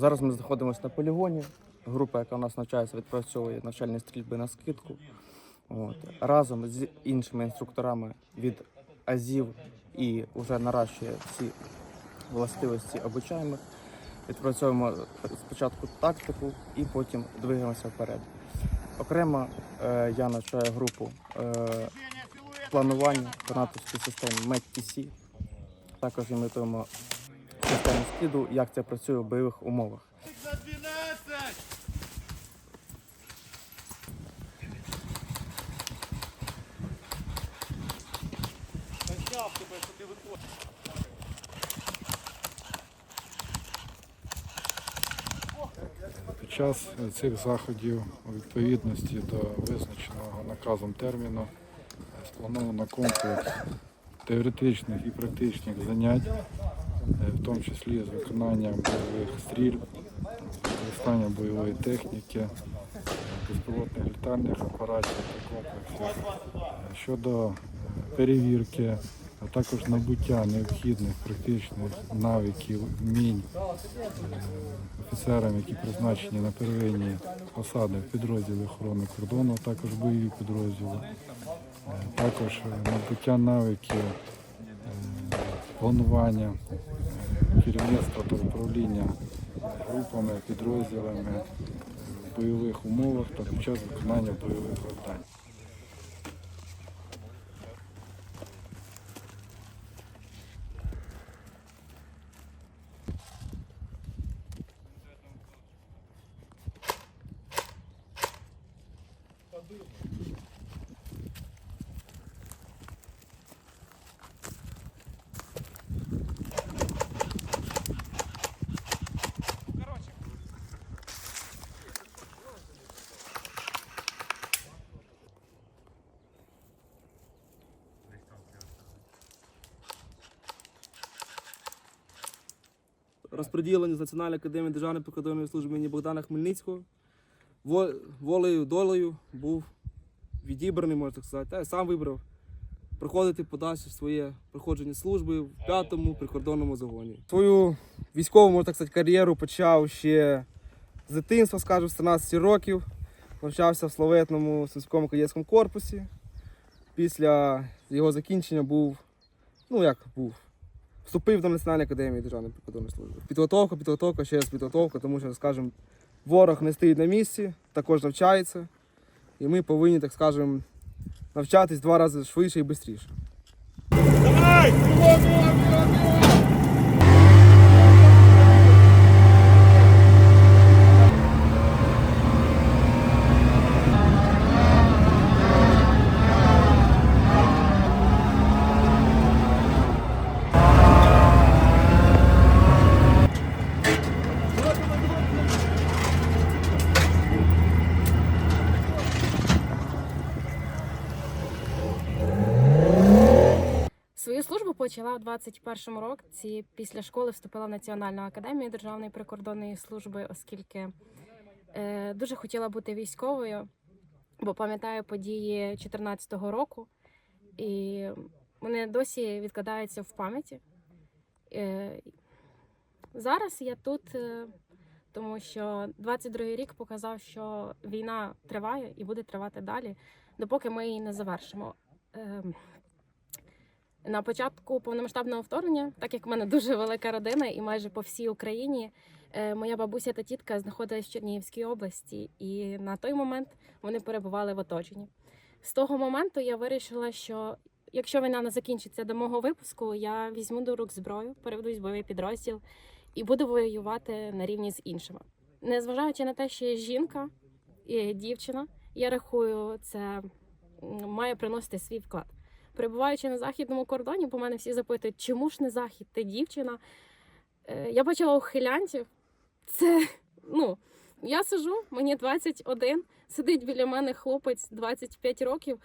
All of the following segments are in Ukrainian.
Зараз ми знаходимося на полігоні. Група, яка у нас навчається, відпрацьовує навчальні стрільби на скидку. От. Разом з іншими інструкторами від АЗІВ і вже наращує всі властивості обучаємих. Відпрацьовуємо спочатку тактику і потім двигаємося вперед. Окремо е, я навчаю групу е, планування по натовській системі MEC-PC. Також імітуємо систему скиду, як це працює в бойових умовах. За 12! Почав тебе, що ти виходиш. Під час цих заходів у відповідності до визначеного наказом терміну сплановано комплекс теоретичних і практичних занять, в тому числі з виконанням бойових стрільб, використання бойової техніки, е, безпілотних літальних апаратів та комплексів. Е, щодо е, перевірки, а також набуття необхідних практичних навиків, вмінь е, офіцерам, які призначені на первинні посади в підрозділі охорони кордону, а також бойові підрозділи, Е, також е, набуття навиків е, планування, керівництва та управління групами, підрозділами в бойових умовах та під час виконання бойових завдань. Розподілені з Національної академії Державної прикордонної служби імені Богдана Хмельницького. Волею, долею був відібраний, можна так сказати. Та я сам вибрав проходити подальше своє проходження служби в п'ятому прикордонному загоні. Свою військову, можна так сказати, кар'єру почав ще з дитинства, скажу, з 13 років. Навчався в славетному сільському кадетському корпусі. Після його закінчення був, ну як був, вступив до Національної академії Державної прикордонної служби. Підготовка, підготовка, ще раз підготовка, тому що, скажімо, ворог не стоїть на місці, також навчається. І ми повинні, так скажемо, навчатись два рази швидше і швидше. Давай! Почала в 21-му році. Після школи вступила в Національну академію Державної прикордонної служби, оскільки е, дуже хотіла бути військовою, бо пам'ятаю події 2014 року, і вони досі відкладаються в пам'яті. Е, зараз я тут, е, тому що 22-й рік показав, що війна триває і буде тривати далі, допоки ми її не завершимо. Е, на початку повномасштабного вторгнення, так як в мене дуже велика родина, і майже по всій Україні е, моя бабуся та тітка знаходилась в Чернігівській області, і на той момент вони перебували в оточенні. З того моменту я вирішила, що якщо війна не закінчиться до мого випуску, я візьму до рук зброю, переведусь в бойовий підрозділ і буду воювати на рівні з іншими. Незважаючи на те, що я жінка і дівчина, я рахую, це має приносити свій вклад перебуваючи на західному кордоні, бо мене всі запитують, чому ж не захід, ти дівчина. Е, Я бачила ухилянтів. Це, ну, я сижу, мені 21, сидить біля мене хлопець 25 років,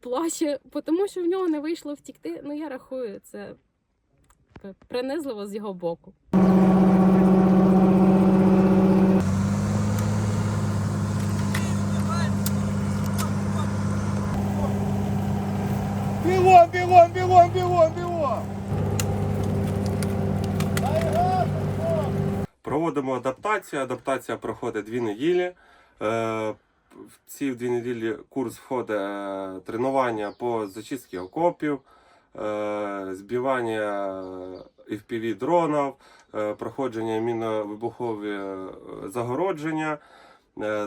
плаче, тому що в нього не вийшло втікти. Ну, я рахую, це принизливо з його боку. Бігом, бігом, бігом, бігом! Проводимо адаптацію. Адаптація проходить дві неділі. Е, В ці дві неділі курс входить е, тренування по зачистці окопів, е, збивання FPV дронів, проходження мінно-вибухові е, загородження.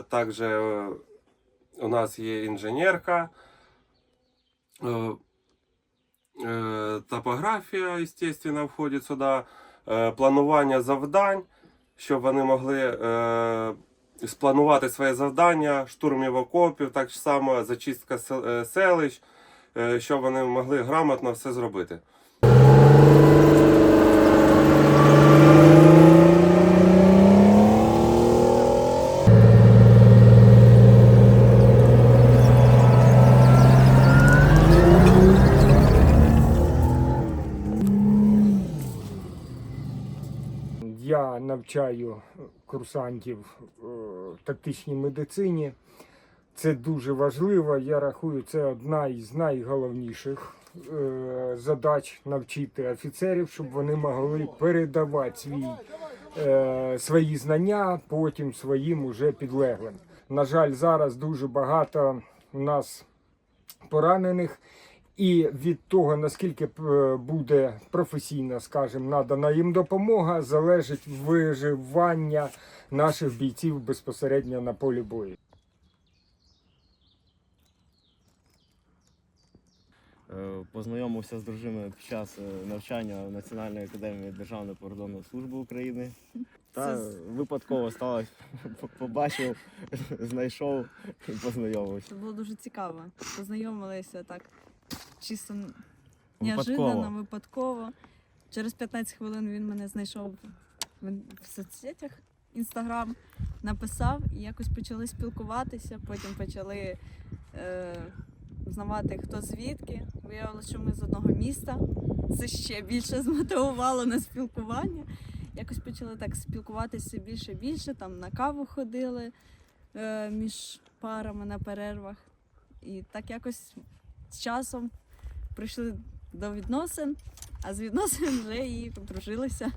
Також у нас є інженерка. Е, Топографія, естественно, входить сюди. Е, Планування завдань, щоб вони могли е, спланувати своє завдання, штурмів окопів, так само зачистка селищ, щоб вони могли грамотно все зробити. Я навчаю курсантів е, тактичній медицині. Це дуже важливо. Я рахую, це одна із найголовніших е, задач навчити офіцерів, щоб вони могли передавати свій, е, свої знання потім своїм уже підлеглим. На жаль, зараз дуже багато у нас поранених. І від того, наскільки е, буде професійно, скажімо, надана їм допомога, залежить виживання наших бійців безпосередньо на полі бою. Е, Познайомився з дружиною під час е, навчання в Національної академії Державної прикордонної служби України. Та випадково сталося, побачив, знайшов і познайомився. Це було дуже цікаво. Познайомилися так чисто неожиданно, випадково. Через 15 хвилин він мене знайшов в, в соцсетях, інстаграм, написав і якось почали спілкуватися. Потім почали е, знавати, хто звідки. Виявилося, що ми з одного міста. Це ще більше змотивувало на спілкування. Якось почали так спілкуватися більше і більше, там на каву ходили е, між парами на перервах. І так якось з часом прийшли до відносин, а з відносин вже і подружилися.